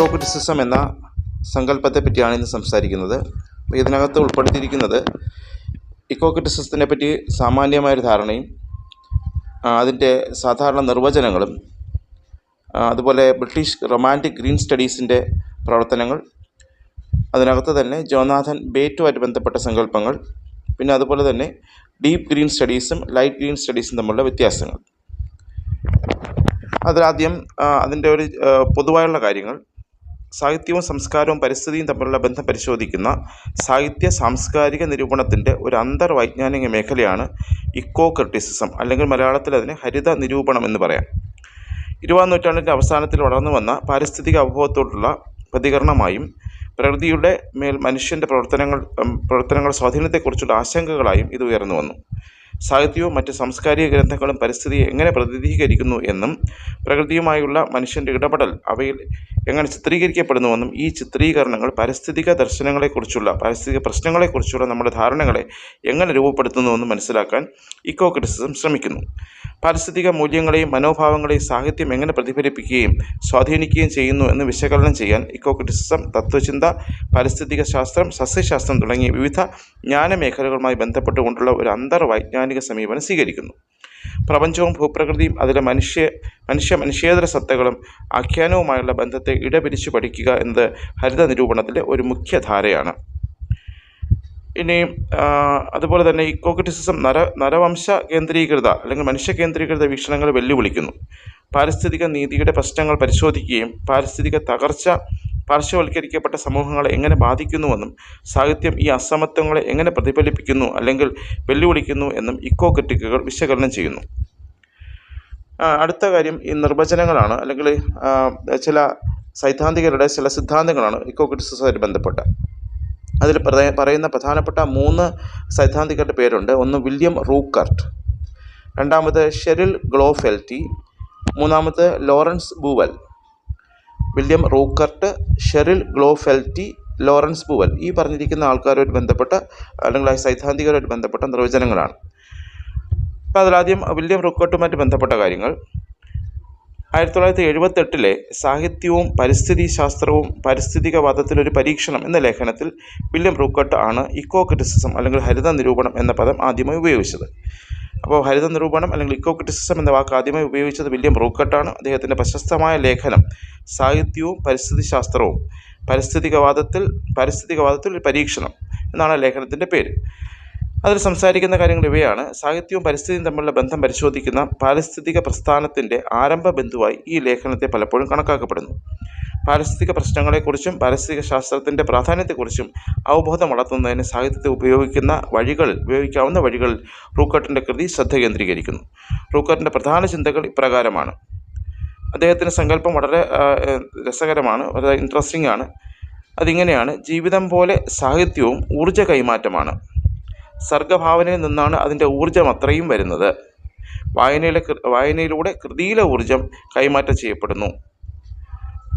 Eco criticism എന്ന സങ്കല്പത്തെ പറ്റിയാണ് ഇന്ന് സംസാരിക്കുന്നത്. ഇതിനകത്ത് ഉൾപ്പെടുത്തിയിരിക്കുന്നത് ഇക്കോ ക്രിറ്റിസിസത്തിനെ പറ്റി സാമാന്യമായൊരു ധാരണയും അതിന്റെ സാധാരണ നിർവചനങ്ങളും അതുപോലെ ബ്രിട്ടീഷ് റൊമാന്റിക് ഗ്രീൻ സ്റ്റഡീസിന്റെ പ്രവർത്തനങ്ങൾ അതിനകത്ത് തന്നെ ജോനാഥൻ ബേറ്റുമായിട്ട് ബന്ധപ്പെട്ട സങ്കല്പങ്ങൾ പിന്നെ അതുപോലെ തന്നെ ഡീപ്പ് ഗ്രീൻ സ്റ്റഡീസും ലൈറ്റ് ഗ്രീൻ സ്റ്റഡീസും തമ്മിലുള്ള വ്യത്യാസങ്ങൾ. അതിലാദ്യം അതിന്റെ ഒരു പൊതുവായുള്ള കാര്യങ്ങൾ. സാഹിത്യവും സംസ്കാരവും പരിസ്ഥിതിയും തമ്മിലുള്ള ബന്ധം പരിശോധിക്കുന്ന സാഹിത്യ സാംസ്കാരിക നിരൂപണത്തിന്റെ ഒരു അന്തർവൈജ്ഞാനിക മേഖലയാണ് ഇക്കോ ക്രിട്ടിസിസം അല്ലെങ്കിൽ മലയാളത്തിൽ അതിന് ഹരിത നിരൂപണം എന്ന് പറയാം. ഇരുപതാം നൂറ്റാണ്ടിന്റെ അവസാനത്തിൽ വളർന്നു വന്ന പാരിസ്ഥിതിക അവബോധത്തോടുള്ള പ്രതികരണമായും പ്രകൃതിയുടെ മേൽ മനുഷ്യന്റെ പ്രവർത്തനങ്ങൾ പ്രവർത്തനങ്ങൾ സ്വാധീനത്തെക്കുറിച്ചുള്ള ആശങ്കകളായും ഇത് ഉയർന്നു വന്നു. സാഹിത്യവും മറ്റ് സാംസ്കാരിക ഗ്രന്ഥങ്ങളും പരിസ്ഥിതിയെ എങ്ങനെ പ്രതിനിധീകരിക്കുന്നു എന്നും പ്രകൃതിയുമായുള്ള മനുഷ്യന്റെ ഇടപെടൽ അവയിൽ എങ്ങനെ ചിത്രീകരിക്കപ്പെടുന്നുവെന്നും ഈ ചിത്രീകരണങ്ങൾ പാരിസ്ഥിതിക ദർശനങ്ങളെക്കുറിച്ചുള്ള പാരിസ്ഥിതിക പ്രശ്നങ്ങളെക്കുറിച്ചുള്ള നമ്മുടെ ധാരണകളെ എങ്ങനെ രൂപപ്പെടുത്തുന്നുവെന്നും മനസ്സിലാക്കാൻ ഇക്കോ ക്രിറ്റിസിസം ശ്രമിക്കുന്നു. പാരിസ്ഥിതിക മൂല്യങ്ങളെയും മനോഭാവങ്ങളെയും സാഹിത്യം എങ്ങനെ പ്രതിഫലിപ്പിക്കുകയും സ്വാധീനിക്കുകയും ചെയ്യുന്നു എന്ന് വിശകലനം ചെയ്യാൻ ഇക്കോ ക്രിറ്റിസിസം തത്വചിന്ത പാരിസ്ഥിതിക ശാസ്ത്രം സസ്യശാസ്ത്രം തുടങ്ങിയ വിവിധ ജ്ഞാനമേഖലകളുമായി ബന്ധപ്പെട്ടുകൊണ്ടുള്ള ഒരു അന്തർവൈജ്ഞാനിക സമീപനം സ്വീകരിക്കുന്നു. പ്രപഞ്ചവും ഭൂപ്രകൃതിയും അതിലെ മനുഷ്യ മനുഷ്യ മനുഷ്യേതര സത്തകളും ആഖ്യാനവുമായുള്ള ബന്ധത്തെ ഇടപിരിച്ചു പഠിക്കുക എന്നത് ഹരിത നിരൂപണത്തിലെ ഒരു മുഖ്യധാരയാണ് ഇനി അതുപോലെ തന്നെ ഇക്കോക്രിറ്റിസിസം നര നരവംശ കേന്ദ്രീകൃത അല്ലെങ്കിൽ മനുഷ്യ കേന്ദ്രീകൃത വീക്ഷണങ്ങൾ വെല്ലുവിളിക്കുന്നു. പാരിസ്ഥിതിക നീതിയുടെ പ്രശ്നങ്ങൾ പരിശോധിക്കുകയും പാരിസ്ഥിതിക തകർച്ച പാർശ്വവൽക്കരിക്കപ്പെട്ട സമൂഹങ്ങളെ എങ്ങനെ ബാധിക്കുന്നുവെന്നും സാഹിത്യം ഈ അസമത്വങ്ങളെ എങ്ങനെ പ്രതിഫലിപ്പിക്കുന്നു അല്ലെങ്കിൽ വെല്ലുവിളിക്കുന്നു എന്നും ഇക്കോ ക്രിറ്റിക്കുകൾ വിശകലനം ചെയ്യുന്നു. അടുത്ത കാര്യം ഈ നിർവചനങ്ങളാണ് അല്ലെങ്കിൽ ചില സൈദ്ധാന്തികരുടെ ചില സിദ്ധാന്തങ്ങളാണ് ഇക്കോ ക്രിറ്റിസിസമായിട്ട് ബന്ധപ്പെട്ട. അതിൽ പറയുന്ന പ്രധാനപ്പെട്ട മൂന്ന് സൈദ്ധാന്തികരുടെ പേരുണ്ട്. ഒന്ന് വില്യം റൂക്കർട്ട് രണ്ടാമത് ഷെറിൽ ഗ്ലോഫെൽറ്റി മൂന്നാമത് Lawrence Buell. William Rueckert Cheryll Glotfelty Lawrence Buell ഈ പറഞ്ഞിരിക്കുന്ന ആൾക്കാരുമായിട്ട് ബന്ധപ്പെട്ട അല്ലെങ്കിൽ സൈദ്ധാന്തികരുമായിട്ട് ബന്ധപ്പെട്ട നിർവചനങ്ങളാണ്. അപ്പോൾ അതിലാദ്യം വില്യം റൂക്കർട്ടുമായിട്ട് ബന്ധപ്പെട്ട കാര്യങ്ങൾ. ആയിരത്തി തൊള്ളായിരത്തി എഴുപത്തെട്ടിലെ സാഹിത്യവും പരിസ്ഥിതി ശാസ്ത്രവും പാരിസ്ഥിതികവാദത്തിലൊരു പരീക്ഷണം എന്ന ലേഖനത്തിൽ വില്യം റൂക്കട്ട് ആണ് ഇക്കോ ക്രിറ്റിസിസം അല്ലെങ്കിൽ ഹരിത നിരൂപണം എന്ന പദം ആദ്യമായി ഉപയോഗിച്ചത്. അപ്പോൾ ഹരിത നിരൂപണം അല്ലെങ്കിൽ ഇക്കോ ക്രിറ്റിസിസം എന്ന വാക്ക് ആദ്യമായി ഉപയോഗിച്ചത് വില്യം റൂക്കട്ടാണ് അദ്ദേഹത്തിന്റെ പ്രശസ്തമായ ലേഖനം സാഹിത്യവും പരിസ്ഥിതി ശാസ്ത്രവും പരിസ്ഥിതികവാദത്തിൽ പരിസ്ഥിതികവാദത്തിൽ ഒരു പരീക്ഷണം എന്നാണ് ലേഖനത്തിന്റെ പേര്. അതിൽ സംസാരിക്കുന്ന കാര്യങ്ങൾ ഇവയാണ്. സാഹിത്യവും പരിസ്ഥിതിയും തമ്മിലുള്ള ബന്ധം പരിശോധിക്കുന്ന പാരിസ്ഥിതിക പ്രസ്ഥാനത്തിന്റെ ആരംഭ ബന്ധുവായി ഈ ലേഖനത്തെ പലപ്പോഴും കണക്കാക്കപ്പെടുന്നു. പാരിസ്ഥിതിക പ്രശ്നങ്ങളെക്കുറിച്ചും പാരിസ്ഥിതിക ശാസ്ത്രത്തിന്റെ പ്രാധാന്യത്തെക്കുറിച്ചും അവബോധം വളർത്തുന്നതിന് സാഹിത്യത്തെ ഉപയോഗിക്കുന്ന വഴികൾ ഉപയോഗിക്കാവുന്ന വഴികൾ റൂക്കട്ടിന്റെ കൃതി ശ്രദ്ധ കേന്ദ്രീകരിക്കുന്നു. റൂക്കട്ടിന്റെ പ്രധാന ചിന്തകൾ ഇപ്രകാരമാണ്. അദ്ദേഹത്തിന്റെ സങ്കല്പം വളരെ രസകരമാണ് വളരെ ഇൻട്രസ്റ്റിംഗ് ആണ്. അതിങ്ങനെയാണ് ജീവിതം പോലെ സാഹിത്യവും ഊർജ കൈമാറ്റമാണ്. സർഗഭാവനയിൽ നിന്നാണ് അതിന്റെ ഊർജം അത്രയും വരുന്നത്. വായനയിലെ വായനയിലൂടെ കൃതിയിലെ ഊർജം കൈമാറ്റം ചെയ്യപ്പെടുന്നു.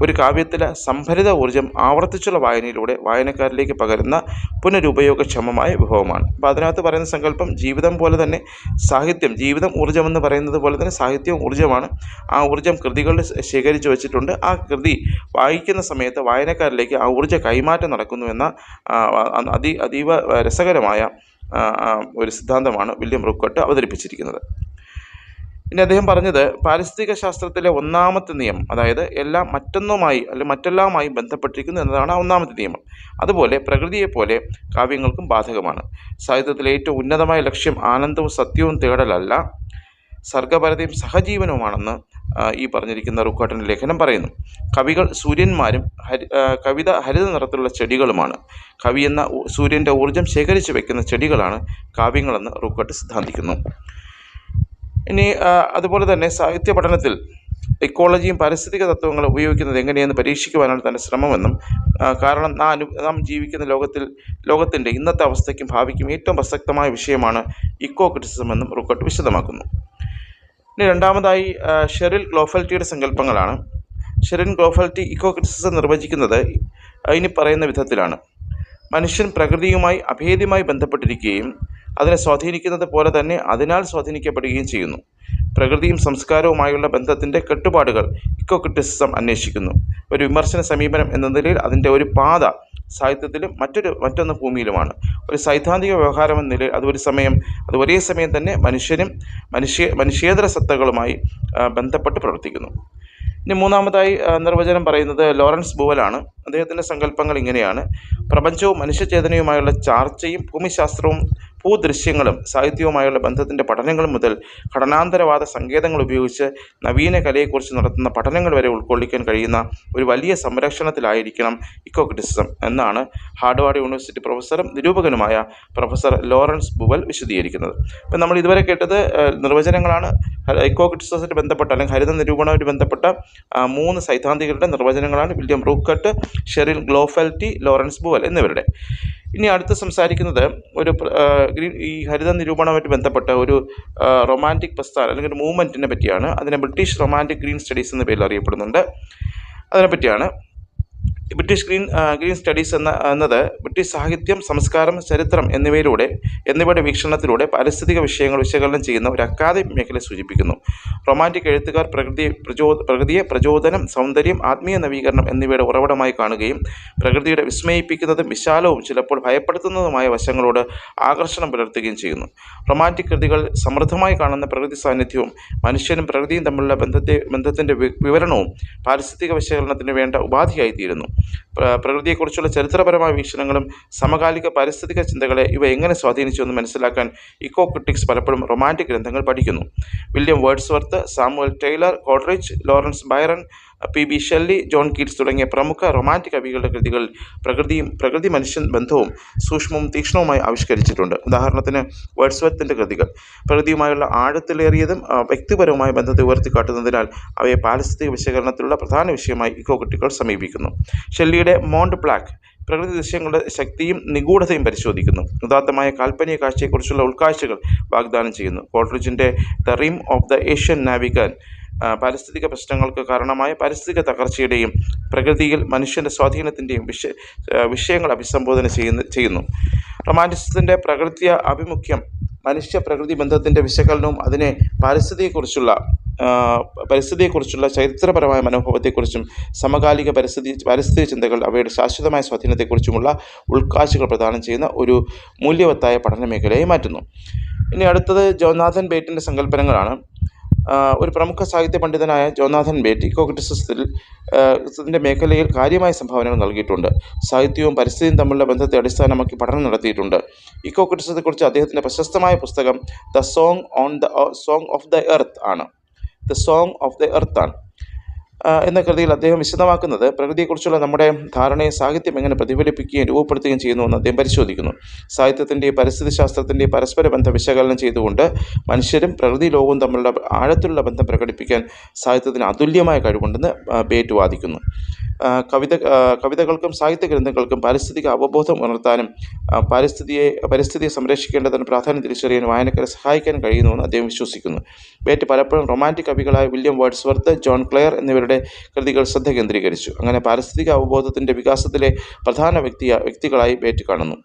ഒരു കാവ്യത്തിലെ സംഭരിത ഊർജം ആവർത്തിച്ചുള്ള വായനയിലൂടെ വായനക്കാരിലേക്ക് പകരുന്ന പുനരുപയോഗക്ഷമമായ വിഭവമാണ്. അപ്പോൾ അതിനകത്ത് പറയുന്ന സങ്കല്പം ജീവിതം പോലെ തന്നെ സാഹിത്യം ജീവിതം ഊർജം എന്ന് പറയുന്നത് പോലെ തന്നെ സാഹിത്യവും ഊർജമാണ്. ആ ഊർജം കൃതികളിൽ ശ- ശേഖരിച്ചു വെച്ചിട്ടുണ്ട്. ആ കൃതി വായിക്കുന്ന സമയത്ത് വായനക്കാരിലേക്ക് ആ ഊർജ കൈമാറ്റം നടക്കുന്നു എന്ന അതി അതീവ രസകരമായ ഒരു സിദ്ധാന്തമാണ് വില്യം റുക്കട്ട് അവതരിപ്പിച്ചിരിക്കുന്നത്. ഇനി അദ്ദേഹം പറഞ്ഞത് പാരിസ്ഥിതിക ശാസ്ത്രത്തിലെ ഒന്നാമത്തെ നിയമം അതായത് എല്ലാം മറ്റൊന്നുമായി അല്ലെങ്കിൽ മറ്റെല്ലാമായി ബന്ധപ്പെട്ടിരിക്കുന്നു എന്നതാണ് ആ ഒന്നാമത്തെ നിയമം. അതുപോലെ പ്രകൃതിയെപ്പോലെ കാവ്യങ്ങൾക്കും ബാധകമാണ്. സാഹിത്യത്തിലെ ഏറ്റവും ഉന്നതമായ ലക്ഷ്യം ആനന്ദവും സത്യവും തേടലല്ല സർഗപരതയും സഹജീവനവുമാണെന്ന് ഈ പറഞ്ഞിരിക്കുന്ന റുക്കാട്ടിന്റെ ലേഖനം പറയുന്നു. കവികൾ സൂര്യന്മാരും ഹരി കവിത ഹരിത നിറത്തിലുള്ള ചെടികളുമാണ്. കവി എന്ന സൂര്യന്റെ ഊർജം ശേഖരിച്ചു വയ്ക്കുന്ന ചെടികളാണ് കാവ്യങ്ങളെന്ന് റുക്കാട്ട് സിദ്ധാന്തിക്കുന്നു. ഇനി അതുപോലെ തന്നെ സാഹിത്യ പഠനത്തിൽ ഇക്കോളജിയും പാരിസ്ഥിതിക തത്വങ്ങളും ഉപയോഗിക്കുന്നത് എങ്ങനെയെന്ന് പരീക്ഷിക്കുവാനാണ് തന്റെ ശ്രമമെന്നും കാരണം നാം നാം ജീവിക്കുന്ന ലോകത്തിൽ ലോകത്തിന്റെ ഇന്നത്തെ അവസ്ഥയ്ക്കും ഭാവിക്കും ഏറ്റവും പ്രസക്തമായ വിഷയമാണ് ഇക്കോ ക്രിറ്റിസിസം എന്നും റുക്കട്ട് വിശദമാക്കുന്നു. ഇനി രണ്ടാമതായി ഷെറിൽ ഗ്ലോഫൽറ്റിയുടെ സങ്കല്പങ്ങളാണ്. ഷെറിൻ ഗ്ലോഫൽറ്റി ഇക്കോ ക്രിറ്റിസിസം നിർവചിക്കുന്നത് ഇനി പറയുന്ന വിധത്തിലാണ്. മനുഷ്യൻ പ്രകൃതിയുമായി അഭേദ്യമായി ബന്ധപ്പെട്ടിരിക്കുകയും അതിനെ സ്വാധീനിക്കുന്നത് പോലെ തന്നെ അതിനാൽ സ്വാധീനിക്കപ്പെടുകയും ചെയ്യുന്നു. പ്രകൃതിയും സംസ്കാരവുമായുള്ള ബന്ധത്തിന്റെ കെട്ടുപാടുകൾ ഇക്കോ ക്രിറ്റിസിസം അന്വേഷിക്കുന്നു. ഒരു വിമർശന സമീപനം എന്ന നിലയിൽ അതിന്റെ ഒരു പാത സാഹിത്യത്തിലും മറ്റൊരു മറ്റൊന്ന് ഭൂമിയിലുമാണ്. ഒരു സൈദ്ധാന്തിക വ്യവഹാരം എന്ന നിലയിൽ അത് ഒരു സമയം അത് ഒരേ സമയം തന്നെ മനുഷ്യനും മനുഷ്യ മനുഷ്യേതര സത്തകളുമായി ബന്ധപ്പെട്ട് പ്രവർത്തിക്കുന്നു. ഇനി മൂന്നാമതായി നിർവചനം പറയുന്നത് ലോറൻസ് ബുവലാണ്. അദ്ദേഹത്തിന്റെ സങ്കല്പങ്ങൾ ഇങ്ങനെയാണ്. പ്രപഞ്ചവും മനുഷ്യചേതനയുമായുള്ള ചാർച്ചയും ഭൂമിശാസ്ത്രവും ഭൂദൃശ്യങ്ങളും സാഹിത്യവുമായുള്ള ബന്ധത്തിന്റെ പഠനങ്ങൾ മുതൽ ഘടനാന്തരവാദ സങ്കേതങ്ങൾ ഉപയോഗിച്ച് നവീന കലയെക്കുറിച്ച് നടത്തുന്ന പഠനങ്ങൾ വരെ ഉൾക്കൊള്ളിക്കാൻ കഴിയുന്ന ഒരു വലിയ സംരക്ഷണത്തിലായിരിക്കണം ഇക്കോ ക്രിറ്റിസിസം എന്നാണ് ഹാർഡ്വാർഡ് യൂണിവേഴ്സിറ്റി പ്രൊഫസറും നിരൂപകനുമായ പ്രൊഫസർ ലോറൻസ് ബുവൽ വിശദീകരിക്കുന്നത്. ഇപ്പം നമ്മൾ ഇതുവരെ കേട്ടത് നിർവചനങ്ങളാണ് ഇക്കോ ക്രിറ്റിസിസമായിട്ട് ബന്ധപ്പെട്ട അല്ലെങ്കിൽ ഹരിത നിരൂപണവുമായി ബന്ധപ്പെട്ട മൂന്ന് സൈദ്ധാന്തികരുടെ നിർവചനങ്ങളാണ് വില്യം റൂക്കട്ട് ഷെറിൽ ഗ്ലോഫൽറ്റി ലോറൻസ് ബുവൽ എന്നിവരുടെ. ഇനി അടുത്ത് സംസാരിക്കുന്നത് ഒരു ഗ്രീൻ ഈ ഹരിത നിരൂപണവുമായിട്ട് ബന്ധപ്പെട്ട ഒരു റൊമാന്റിക് പ്രസ്ഥാനം അല്ലെങ്കിൽ ഒരു മൂവ്മെന്റിനെ പറ്റിയാണ്. അതിനെ ബ്രിട്ടീഷ് റൊമാന്റിക് ഗ്രീൻ സ്റ്റഡീസ് എന്ന പേരിൽ അറിയപ്പെടുന്നുണ്ട്. അതിനെപ്പറ്റിയാണ് ബ്രിട്ടീഷ് ഗ്രീൻ ഗ്രീൻ സ്റ്റഡീസ് എന്ന എന്നത് ബ്രിട്ടീഷ് സാഹിത്യം സംസ്കാരം ചരിത്രം എന്നിവയിലൂടെ എന്നിവയുടെ വീക്ഷണത്തിലൂടെ പാരിസ്ഥിതിക വിഷയങ്ങൾ വിശകലനം ചെയ്യുന്ന ഒരു അക്കാദമിക് മേഖല സൂചിപ്പിക്കുന്നു. റൊമാന്റിക് എഴുത്തുകാർ പ്രകൃതി പ്രചോ പ്രകൃതിയെ പ്രചോദനം സൗന്ദര്യം ആത്മീയ നവീകരണം എന്നിവയുടെ ഉറവിടമായി കാണുകയും പ്രകൃതിയുടെ വിസ്മയിപ്പിക്കുന്നതും വിശാലവും ചിലപ്പോൾ ഭയപ്പെടുത്തുന്നതുമായ വശങ്ങളോട് ആകർഷണം പുലർത്തുകയും ചെയ്യുന്നു. റൊമാന്റിക് കൃതികൾ സമൃദ്ധമായി കാണുന്ന പ്രകൃതി സാന്നിധ്യവും മനുഷ്യനും പ്രകൃതിയും തമ്മിലുള്ള ബന്ധത്തെ ബന്ധത്തിന്റെ വിവരണവും പാരിസ്ഥിതിക വിശകലനത്തിന് വേണ്ട ഉപാധിയായി തീരുന്നു പ്രകൃതിയെക്കുറിച്ചുള്ള ചരിത്രപരമായ വീക്ഷണങ്ങളും സമകാലിക പാരിസ്ഥിതിക ചിന്തകളെ ഇവ എങ്ങനെ സ്വാധീനിച്ചു എന്ന് മനസ്സിലാക്കാൻ ഇക്കോ ക്രിട്ടിക്സ് പലപ്പോഴും റൊമാന്റിക് ഗ്രന്ഥങ്ങൾ പഠിക്കുന്നു. William Wordsworth Samuel Taylor Coleridge Lawrence Byron P B Shelley John Keats തുടങ്ങിയ പ്രമുഖ റൊമാന്റിക് കവികളുടെ കൃതികൾ പ്രകൃതിയും പ്രകൃതി മനുഷ്യൻ ബന്ധവും സൂക്ഷ്മവും തീക്ഷ്ണവുമായി ആവിഷ്കരിച്ചിട്ടുണ്ട്. ഉദാഹരണത്തിന് വേർഡ്സ്വർത്തിന്റെ കൃതികൾ. പ്രകൃതിയുമായുള്ള ആഴത്തിലേറിയതും വ്യക്തിപരവുമായ ബന്ധത്തെ ഉയർത്തിക്കാട്ടുന്നതിനാൽ അവയെ പാരിസ്ഥിതിക വിശകലനത്തിലുള്ള പ്രധാന വിഷയമായി ഇക്കോ കുട്ടികൾ സമീപിക്കുന്നു. ഷെല്ലിയുടെ മോണ്ട് ബ്ലാക്ക് പ്രകൃതി ദൃശ്യങ്ങളുടെ ശക്തിയും നിഗൂഢതയും പരിശോധിക്കുന്നു. ഉദാത്തമായ കാൽപ്പനിക കാഴ്ചയെക്കുറിച്ചുള്ള ഉൾക്കാഴ്ചകൾ വാഗ്ദാനം ചെയ്യുന്നു. കോൾട്രിജിന്റെ the rime of the ancient നാവികൻ ആ, പാരിസ്ഥിതിക പ്രശ്നങ്ങൾക്ക് കാരണമായ പാരിസ്ഥിതിക തകർച്ചയുടെയും പ്രകൃതിയിൽ മനുഷ്യന്റെ സ്വാധീനത്തിന്റെയും വിഷയ വിഷയങ്ങൾ അഭിസംബോധന ചെയ്യുന്ന ചെയ്യുന്നു. റൊമാന്റിസത്തിന്റെ പ്രകൃതി ആഭിമുഖ്യം മനുഷ്യ പ്രകൃതി ബന്ധത്തിന്റെ വിശകലനവും അതിനെ പാരിസ്ഥിതിയെക്കുറിച്ചുള്ള പരിസ്ഥിതിയെക്കുറിച്ചുള്ള ചരിത്രപരമായ മനോഭാവത്തെക്കുറിച്ചും സമകാലിക പരിസ്ഥിതി പാരിസ്ഥിതിക ചിന്തകൾ അവയുടെ ശാശ്വതമായ സ്വാധീനത്തെക്കുറിച്ചുമുള്ള ഉൾക്കാഴ്ചകൾ പ്രദാനം ചെയ്യുന്ന ഒരു മൂല്യവത്തായ പഠന മേഖലയായി മാറ്റുന്നു. ഇനി അടുത്തത് ജോനാഥൻ ബേറ്റിന്റെ സങ്കല്പനങ്ങളാണ്. ഒരു പ്രമുഖ സാഹിത്യ പണ്ഡിതനായ ജോനാഥൻ ബേറ്റ് ഇക്കോ ക്രിറ്റിസിസത്തിൽ ത്തിന്റെ മേഖലയിൽ കാര്യമായ സംഭാവനകൾ നൽകിയിട്ടുണ്ട്. സാഹിത്യവും പരിസ്ഥിതിയും തമ്മിലുള്ള ബന്ധത്തെ അടിസ്ഥാനമാക്കി പഠനം നടത്തിയിട്ടുണ്ട്. ഇക്കോ ക്രിറ്റിസത്തെക്കുറിച്ച് അദ്ദേഹത്തിന്റെ പ്രശസ്തമായ പുസ്തകം the song on the song of the earth ആണ്. The song of the earth ആണ്. എന്ന കൃതിയിൽ അദ്ദേഹം വിശദമാക്കുന്നത് പ്രകൃതിയെക്കുറിച്ചുള്ള നമ്മുടെ ധാരണയെ സാഹിത്യം എങ്ങനെ പ്രതിഫലിപ്പിക്കുകയും രൂപപ്പെടുത്തുകയും ചെയ്യുന്നു എന്ന് അദ്ദേഹം പരിശോധിക്കുന്നു. സാഹിത്യത്തിന്റെയും പരിസ്ഥിതി ശാസ്ത്രത്തിന്റെയും പരസ്പര ബന്ധം വിശകലനം ചെയ്തുകൊണ്ട് മനുഷ്യരും പ്രകൃതി ലോകവും തമ്മിലുള്ള ആഴത്തിലുള്ള ബന്ധം പ്രകടിപ്പിക്കാൻ സാഹിത്യത്തിന് അതുല്യമായ കഴിവുണ്ടെന്ന് ബേറ്റ് വാദിക്കുന്നു. കവിത കവിതകൾക്കും സാഹിത്യ ഗ്രന്ഥങ്ങൾക്കും പാരിസ്ഥിതിക അവബോധം ഉണർത്താനും പാരിസ്ഥിതിയെ പരിസ്ഥിതിയെ സംരക്ഷിക്കേണ്ടതിന് പ്രാധാന്യം തിരിച്ചറിയാൻ വായനക്കാരെ സഹായിക്കാൻ കഴിയുന്നുവെന്ന് അദ്ദേഹം വിശ്വസിക്കുന്നു. ബേറ്റ് പലപ്പോഴും റൊമാന്റിക് കവികളായ വില്യം വേർഡ്സ്വർത്ത് ജോൺ ക്ലെയർ എന്നിവരുടെ കൃതികൾ ശ്രദ്ധ കേന്ദ്രീകരിച്ചു. അങ്ങനെ പാരിസ്ഥിതിക അവബോധത്തിന്റെ വികാസത്തിലെ പ്രധാന വ്യക്തിയ വ്യക്തികളായി ബേറ്റ് കാണുന്നു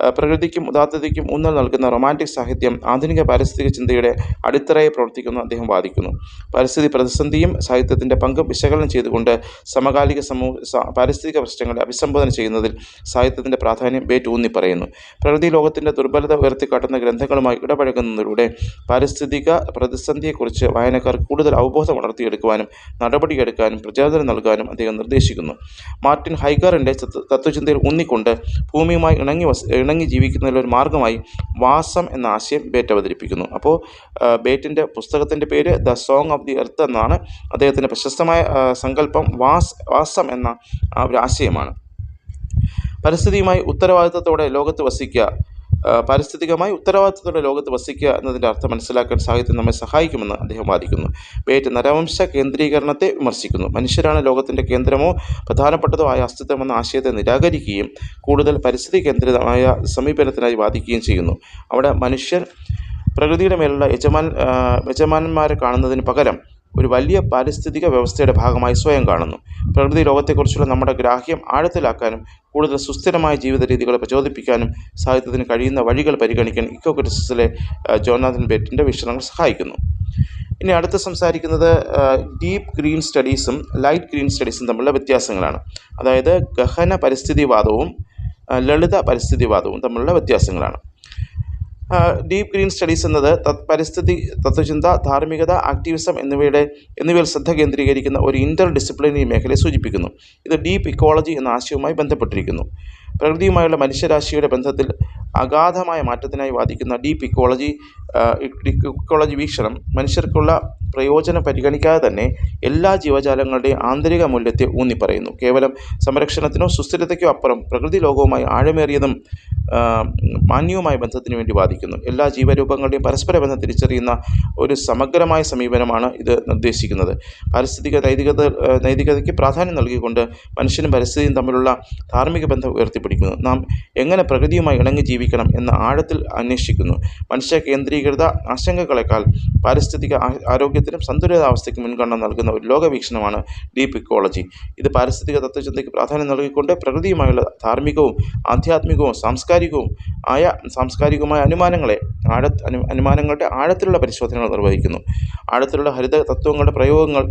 പ്രകൃതിക്കും ഉദാത്തതയ്ക്കും ഊന്നൽ നൽകുന്ന റൊമാന്റിക് സാഹിത്യം ആധുനിക പാരിസ്ഥിതിക ചിന്തയുടെ അടിത്തറയെ പ്രവർത്തിക്കുന്നു അദ്ദേഹം വാദിക്കുന്നു. പരിസ്ഥിതി പ്രതിസന്ധിയും സാഹിത്യത്തിന്റെ പങ്കും വിശകലനം ചെയ്തുകൊണ്ട് സമകാലിക സമൂഹ പാരിസ്ഥിതിക പ്രശ്നങ്ങളെ അഭിസംബോധന ചെയ്യുന്നതിൽ സാഹിത്യത്തിന്റെ പ്രാധാന്യം വേറ്റൂന്നി പറയുന്നു. പ്രകൃതി ലോകത്തിന്റെ ദുർബലത ഉയർത്തിക്കാട്ടുന്ന ഗ്രന്ഥങ്ങളുമായി ഇടപഴകുന്നതിലൂടെ പാരിസ്ഥിതിക പ്രതിസന്ധിയെക്കുറിച്ച് വായനക്കാർ കൂടുതൽ അവബോധം വളർത്തിയെടുക്കുവാനും നടപടിയെടുക്കാനും പ്രചോദനം നൽകാനും അദ്ദേഹം നിർദ്ദേശിക്കുന്നു. മാർട്ടിൻ ഹൈഗറിന്റെ തത്വചിന്തയിൽ ഊന്നിക്കൊണ്ട് ഭൂമിയുമായി ഇണങ്ങി വസ് ഇണങ്ങി ജീവിക്കുന്നതിനുള്ള ഒരു മാർഗമായി വാസം എന്ന ആശയം ബേറ്റ് അവതരിപ്പിക്കുന്നു. അപ്പോൾ ബേറ്റിന്റെ പുസ്തകത്തിന്റെ പേര് the song of the earth എന്നാണ് അദ്ദേഹത്തിന്റെ പ്രശസ്തമായ സങ്കല്പം വാസ് വാസം എന്ന ഒരു ആശയമാണ്. പരിസ്ഥിതിയുമായി ഉത്തരവാദിത്തത്തോടെ ലോകത്ത് വസിക്കുക പാരിസ്ഥിതികമായി ഉത്തരവാദിത്തത്തോടെ ലോകത്ത് വസിക്കുക എന്നതിന്റെ അർത്ഥം മനസ്സിലാക്കാൻ സാഹിത്യം നമ്മെ സഹായിക്കുമെന്ന് അദ്ദേഹം വാദിക്കുന്നു. ബേറ്റ് നരവംശ കേന്ദ്രീകരണത്തെ വിമർശിക്കുന്നു. മനുഷ്യരാണ് ലോകത്തിന്റെ കേന്ദ്രമോ പ്രധാനപ്പെട്ടതോ ആയ അസ്തിത്വം എന്ന ആശയത്തെ നിരാകരിക്കുകയും കൂടുതൽ പരിസ്ഥിതി കേന്ദ്രിതമായ സമീപനത്തിനായി വാദിക്കുകയും ചെയ്യുന്നു. അവിടെ മനുഷ്യർ പ്രകൃതിയുടെ മേലുള്ള യജമാൻ യജമാനന്മാരെ കാണുന്നതിന് പകരം ഒരു വലിയ പാരിസ്ഥിതിക വ്യവസ്ഥയുടെ ഭാഗമായി സ്വയം കാണുന്നു. പ്രകൃതി ലോകത്തെക്കുറിച്ചുള്ള നമ്മുടെ ഗ്രാഹ്യം ആഴത്തിലാക്കാനും കൂടുതൽ സുസ്ഥിരമായ ജീവിത രീതികളെ പ്രചോദിപ്പിക്കാനും സാഹിത്യത്തിന് കഴിയുന്ന വഴികൾ പരിഗണിക്കാൻ ഇക്കോ ക്രിസിസിലെ ജോനാഥൻ ബേറ്റിന്റെ വീക്ഷണങ്ങൾ സഹായിക്കുന്നു. ഇനി അടുത്ത് സംസാരിക്കുന്നത് ഡീപ്പ് ഗ്രീൻ സ്റ്റഡീസും ലൈറ്റ് ഗ്രീൻ സ്റ്റഡീസും തമ്മിലുള്ള വ്യത്യാസങ്ങളാണ്. അതായത് ഗഹന പരിസ്ഥിതിവാദവും ലളിത പരിസ്ഥിതിവാദവും തമ്മിലുള്ള വ്യത്യാസങ്ങളാണ്. ഡീപ്പ് ഗ്രീൻ സ്റ്റഡീസ് എന്നത് പരിസ്ഥിതി തത്വചിന്ത ധാർമ്മികത ആക്ടിവിസം എന്നിവയുടെ എന്നിവയിൽ ശ്രദ്ധ കേന്ദ്രീകരിക്കുന്ന ഒരു ഇന്റർ ഡിസിപ്ലിനറി മേഖലയെ സൂചിപ്പിക്കുന്നു. ഇത് ഡീപ്പ് ഇക്കോളജി എന്ന ആശയവുമായി ബന്ധപ്പെട്ടിരിക്കുന്നു. പ്രകൃതിയുമായുള്ള മനുഷ്യരാശിയുടെ ബന്ധത്തിൽ അഗാധമായ മാറ്റത്തിനായി വാദിക്കുന്ന ഡീപ് ഇക്കോളജി ഇക്കോളജി വീക്ഷണം മനുഷ്യർക്കുള്ള പ്രയോജനം പരിഗണിക്കാതെ തന്നെ എല്ലാ ജീവജാലങ്ങളുടെയും ആന്തരിക മൂല്യത്തെ ഊന്നിപ്പറയുന്നു. കേവലം സംരക്ഷണത്തിനോ സുസ്ഥിരതയ്ക്കോ അപ്പുറം പ്രകൃതി ലോകവുമായി ആഴമേറിയതും മാന്യവുമായ ബന്ധത്തിന് വേണ്ടി വാദിക്കുന്നു. എല്ലാ ജീവരൂപങ്ങളുടെയും പരസ്പര ബന്ധം തിരിച്ചറിയുന്ന ഒരു സമഗ്രമായ സമീപനമാണ് ഇത് നിർദ്ദേശിക്കുന്നത്. പാരിസ്ഥിതിക നൈതികത നൈതികതയ്ക്ക് പ്രാധാന്യം നൽകിക്കൊണ്ട് മനുഷ്യനും പരിസ്ഥിതിയും തമ്മിലുള്ള ധാർമ്മിക ബന്ധം ഉയർത്തിപ്പിടിക്കുന്നു നാം എങ്ങനെ പ്രകൃതിയുമായി ഇണങ്ങി ജീവിക്കണം എന്ന ആഴത്തിൽ അന്വേഷിക്കുന്നു. മനുഷ്യ കേന്ദ്രീകൃത ആശങ്കകളെക്കാൾ പാരിസ്ഥിതിക ആരോഗ്യത്തിനും സന്തുലിതാവസ്ഥയ്ക്കും മുൻഗണന നൽകുന്ന ഒരു ലോകവീക്ഷണമാണ് ഡീപ് ഇക്കോളജി. ഇത് പാരിസ്ഥിതിക തത്വചിന്തയ്ക്ക് പ്രാധാന്യം നൽകിക്കൊണ്ട് പ്രകൃതിയുമായുള്ള ധാർമ്മികവും ആധ്യാത്മികവും സാംസ്കാരികവും ആയ സാംസ്കാരികവുമായ അനുമാനങ്ങളെ ആഴ അനു അനുമാനങ്ങളുടെ ആഴത്തിലുള്ള പരിശോധനകൾ നിർവഹിക്കുന്നു. ആഴത്തിലുള്ള ഹരിത തത്വങ്ങളുടെ പ്രയോഗങ്ങൾ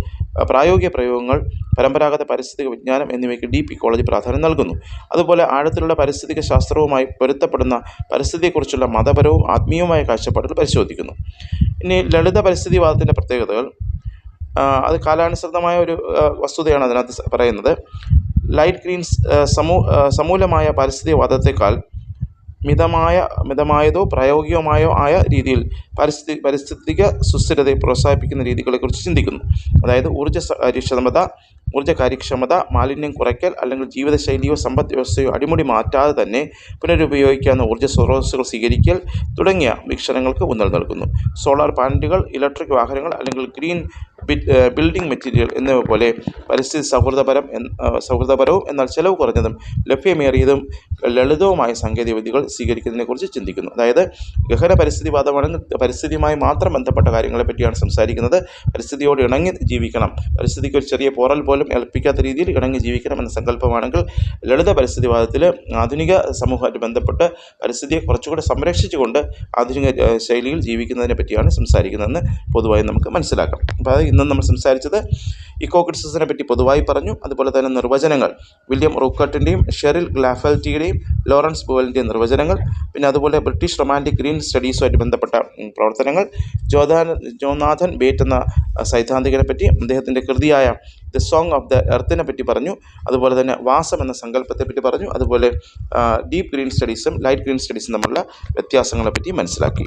പ്രായോഗിക പ്രയോഗങ്ങൾ പരമ്പരാഗത പരിസ്ഥിതിക വിജ്ഞാനം എന്നിവയ്ക്ക് ഡി പി കോളേജ് പ്രാധാന്യം നൽകുന്നു. അതുപോലെ ആഴത്തിലുള്ള പരിസ്ഥിതിക ശാസ്ത്രവുമായി പൊരുത്തപ്പെടുന്ന പരിസ്ഥിതിയെക്കുറിച്ചുള്ള മതപരവും ആത്മീയവുമായ കാഴ്ചപ്പാടുകൾ പരിശോധിക്കുന്നു. ഇനി ലളിത പരിസ്ഥിതിവാദത്തിന്റെ പ്രത്യേകതകൾ. അത് കാലാനുസൃതമായ ഒരു വസ്തുതയാണ് അതിനകത്ത് പറയുന്നത്. ലൈറ്റ് ഗ്രീൻസ് സമൂ സമൂലമായ പരിസ്ഥിതിവാദത്തെക്കാൾ മിതമായ മിതമായതോ പ്രായോഗികമായോ ആയ രീതിയിൽ പരിസ്ഥിതി പരിസ്ഥിതിക സുസ്ഥിരതയെ പ്രോത്സാഹിപ്പിക്കുന്ന രീതികളെക്കുറിച്ച് ചിന്തിക്കുന്നു. അതായത് ഊർജ കാര്യക്ഷമത ഊർജ കാര്യക്ഷമത മാലിന്യം കുറയ്ക്കൽ അല്ലെങ്കിൽ ജീവിതശൈലിയോ സമ്പദ് വ്യവസ്ഥയോ അടിമുടി മാറ്റാതെ തന്നെ പുനരുപയോഗിക്കാവുന്ന ഊർജ സ്രോതസ്സുകൾ സ്വീകരിക്കൽ തുടങ്ങിയ വീക്ഷണങ്ങൾക്ക് ഊന്നൽ നൽകുന്നു. സോളാർ പാനലുകൾ ഇലക്ട്രിക് വാഹനങ്ങൾ അല്ലെങ്കിൽ ഗ്രീൻ ബിൽഡിംഗ് മെറ്റീരിയൽ എന്നിവ പോലെ പരിസ്ഥിതി സൗഹൃദപരം സൗഹൃദപരവും എന്നാൽ ചെലവ് കുറഞ്ഞതും ലഭ്യമേറിയതും ലളിതവുമായ സാങ്കേതിക വിദ്യകൾ സ്വീകരിക്കുന്നതിനെക്കുറിച്ച് ചിന്തിക്കുന്നു. അതായത് ഗഹന പരിസ്ഥിതിവാദമാണ് പരിസ്ഥിതിയുമായി മാത്രം ബന്ധപ്പെട്ട കാര്യങ്ങളെ പറ്റിയാണ് സംസാരിക്കുന്നത്. പരിസ്ഥിതിയോട് ഇണങ്ങി ജീവിക്കണം. പരിസ്ഥിതിക്ക് ഒരു ചെറിയ പോറൽ പോലും ഏൽപ്പിക്കാത്ത രീതിയിൽ ഇണങ്ങി ജീവിക്കണം എന്ന സങ്കല്പമാണെങ്കിൽ ലളിത പരിസ്ഥിതിവാദത്തിൽ ആധുനിക സമൂഹമായിട്ട് ബന്ധപ്പെട്ട് പരിസ്ഥിതിയെ കുറച്ചുകൂടെ സംരക്ഷിച്ചുകൊണ്ട് ആധുനിക ശൈലിയിൽ ജീവിക്കുന്നതിനെ പറ്റിയാണ് സംസാരിക്കുന്നതെന്ന് പൊതുവായി നമുക്ക് മനസ്സിലാക്കാം. അപ്പോൾ ഇന്ന് നമ്മൾ സംസാരിച്ചത് ഇക്കോ ക്രിറ്റിസിസിനെ പറ്റി പൊതുവായി പറഞ്ഞു. അതുപോലെ തന്നെ നിർവചനങ്ങൾ. വില്യം റൂക്കട്ടിന്റെയും ഷെറിൽ ഗ്ലാഫൽറ്റിയുടെയും ലോറൻസ് ബുവലിന്റെയും നിർവചനങ്ങൾ. പിന്നെ അതുപോലെ ബ്രിട്ടീഷ് റൊമാന്റിക് ഗ്രീൻ സ്റ്റഡീസുമായിട്ട് ബന്ധപ്പെട്ട പ്രവർത്തനങ്ങൾ. ജോദാൻ ജോനാഥൻ ബേറ്റ് എന്ന സൈദ്ധാന്തികനെ പറ്റി അദ്ദേഹത്തിന്റെ കൃതിയായ ദ സോങ് ഓഫ് ദ എർത്തിനെ പറ്റി പറഞ്ഞു. അതുപോലെ തന്നെ വാസം എന്ന സങ്കല്പത്തെ പറ്റി പറഞ്ഞു. അതുപോലെ ഡീപ്പ് ഗ്രീൻ സ്റ്റഡീസും ലൈറ്റ് ഗ്രീൻ സ്റ്റഡീസും തമ്മിലുള്ള വ്യത്യാസങ്ങളെ പറ്റി മനസ്സിലാക്കി.